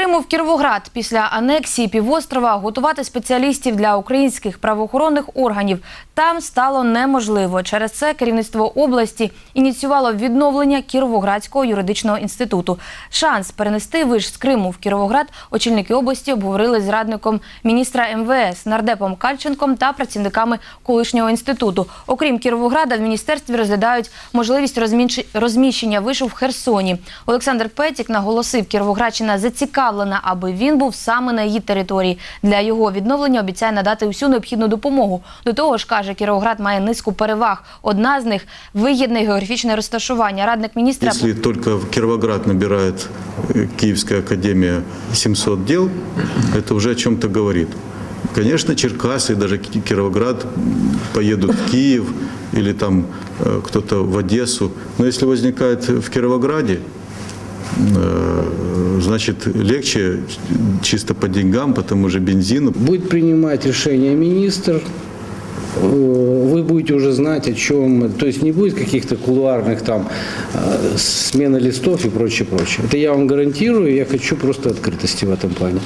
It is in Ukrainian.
Криму в Кіровоград після анексії півострова готувати спеціалістів для українських правоохоронних органів там стало неможливо. Через це керівництво області ініціювало відновлення Кіровоградського юридичного інституту. Шанс перенести виш з Криму в Кіровоград очільники області обговорили з радником міністра МВС нардепом Кальченком та працівниками колишнього інституту. Окрім Кіровограда, в міністерстві розглядають можливість розміщення вишу в Херсоні. Олександр Петік наголосив, Кіровоградщина зацікавлена, аби він був саме на її території. Для його відновлення обіцяє надати усю необхідну допомогу. До того ж, каже, Кіровоград має низку переваг. Одна з них вигідне географічне розташування. Радник міністра Если только в Кировоград набирает э, Киевская академия 700 дел, это уже о чем-то говорит. Конечно, Черкасы и даже Ки- Кировоград поедут в Киев или там э, кто-то в Одессу. Но если возникает в Кировограде, э, значит, легче чисто по деньгам, по тому же бензину. Будет принимать решение министр. Э, Вы будете уже знать, о чем. То есть не будет каких-то кулуарных там э, смены листов и прочее, прочее. Это я вам гарантирую. Я хочу просто открытости в этом плане.